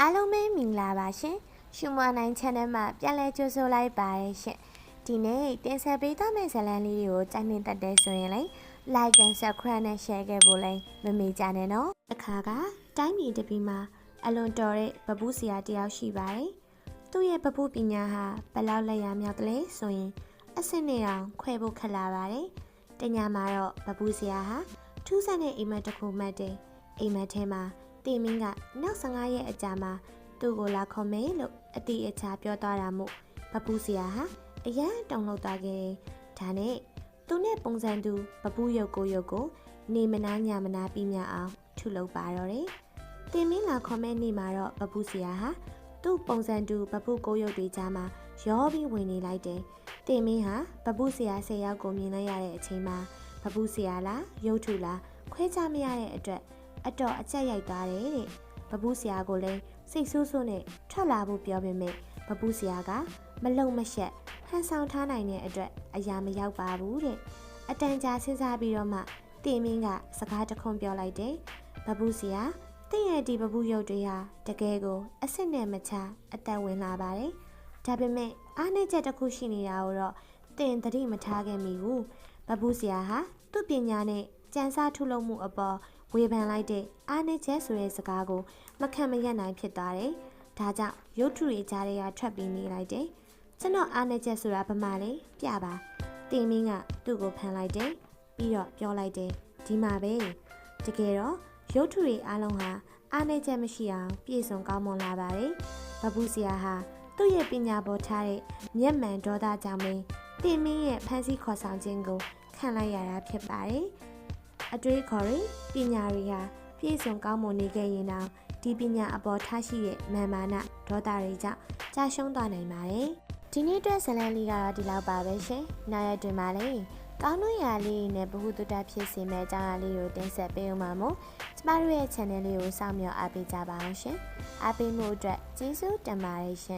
အားလုံးပဲမင်္ဂလာပါရှင်ရှုမနိုင် channel မှာပြန်လည်ကြိုဆိုလိုက်ပါရရှင်ဒီနေ့တင်ဆက်ပေးသွားမယ့်ဇာတ်လမ်းလေးတွေကိုကြိုက်နေတတ်တဲ့ဆိုရင်လေ like and subscribe နဲ့ share ခဲ့ဖို့လည်းမမေ့ကြနဲ့နော်အခါကတိုင်းပြည်တစ်ပြည်မှာအလွန်တော်တဲ့ပပူးဆရာတယောက်ရှိပါတယ်သူ့ရဲ့ပပူးပညာဟာဘယ်လောက်လက်ရမြောက်တယ်လဲဆိုရင်အစစ်နဲ့တောင်ခွဲဖို့ခက်လာပါတယ်တညမှာတော့ပပူးဆရာဟာထူးဆန်းတဲ့အိမ်မက်တစ်ခုမှတ်တယ်အိမ်မက်ထဲမှာ တင်မင်းကနောက်15ရက်အကြာမှာသူ့ကိုလာခေါ်မယ်လို့အတိအချာပြောသွားတာမို့ပပူးစရာဟာအရန်တောင်းလောက်သွားခဲ့တယ်။ဒါနဲ့သူနဲ့ပုံစံတူပပူးရုပ်ကိုရုပ်ကိုနေမနာညမနာပြီးမြအောင်ထုလုပ်ပါတော့တယ်။တင်မင်းလာခေါ်မဲ့နေ့မှာတော့ပပူးစရာဟာသူ့ပုံစံတူပပူးကိုရုပ်တွေကြားမှာရောပြီးဝင်နေလိုက်တယ်။တင်မင်းဟာပပူးစရာ၁၀ယောက်ကိုမြင်လိုက်ရတဲ့အချိန်မှာပပူးစရာလားရုပ်ထုလားခွဲခြားမရတဲ့အတွက် အတော်အကျက်ရိုက်သွားတယ်တဲ့ဘပူးဆရာကိုလည်းစိတ်ဆိုးဆိုးနဲ့ထွက်လာဖို့ပြောပေမဲ့ဘပူးဆရာကမလုံမရှက်ဟန်ဆောင်ထားနိုင်တဲ့အတွက်အရာမရောက်ပါဘူးတဲ့အတန်ကြာစဉ်းစားပြီးတော့မှတင်မင်းကစကားတခွန်းပြောလိုက်တယ်ဘပူးဆရာတင့်ရဲ့ဒီဘပူးရုပ်တွေဟာတကယ်ကိုအစ်စ်နဲ့မချအသက်ဝင်လာပါတယ်ဒါပေမဲ့အားနည်းချက်တစ်ခုရှိနေတာကိုတော့တင်သတိမထားခဲ့မိဘူးဘပူးဆရာဟာသူ့ပညာနဲ့ ကြံစားထုလုပ်မှုအပေါ်ဝေဖန်လိုက်တဲ့အားနည်းချက်ဆိုတဲ့စကားကိုမခံမရပ်နိုင်ဖြစ်သွားတယ်။ဒါကြောင့်ရုပ်ထုတွေကြားထဲကထွက်ပြီးနေလိုက်တယ်။ကျွန်တော်အားနည်းချက်ဆိုတာဘာမှလဲပြပါ။တင်မင်းကသူ့ကိုဖမ်းလိုက်တယ်။ပြီးတော့ပြောလိုက်တယ်ဒီမှာပဲ။တကယ်တော့ရုပ်ထုတွေအားလုံးဟာအားနည်းချက်မရှိအောင်ပြည့်စုံကောင်းမွန်လာပါတယ်။ဘဘူးဆရာဟာသူ့ရဲ့ပညာပေါ်ထားတဲ့မျက်မှန်ဒေါသကြောင့်ပဲတင်မင်းရဲ့ဖန်ဆီးခေါ်ဆောင်ခြင်းကိုခံလိုက်ရတာဖြစ်ပါတယ်။ အတွေးခေါ်ရင်ပညာတွေဟာပြည့်စုံကောင်းမွန်နေခဲ့ရင်တော့ဒီပညာအပေါ်ထားရှိတဲ့မာမာနဒေါသတွေကြောင့်ကြာရှုံးသွားနိုင်ပါတယ်။ဒီနေ့အတွက်ဇလန်လေးကတော့ဒီလောက်ပါပဲရှင်။နောက်ရက်တွင်ပါလေကောင်းတို့ရာလေးနဲ့ဘ ഹു တုတဖြစ်စေမဲ့အကြောင်းအရာလေးကိုတင်ဆက်ပေးဦးမှာမို့ကျမတို့ရဲ့ channel လေးကိုစောင့်မျှော်အားပေးကြပါအောင်ရှင်။အားပေးမှုအတွက်ကျေးဇူးတင်ပါတယ်ရှင်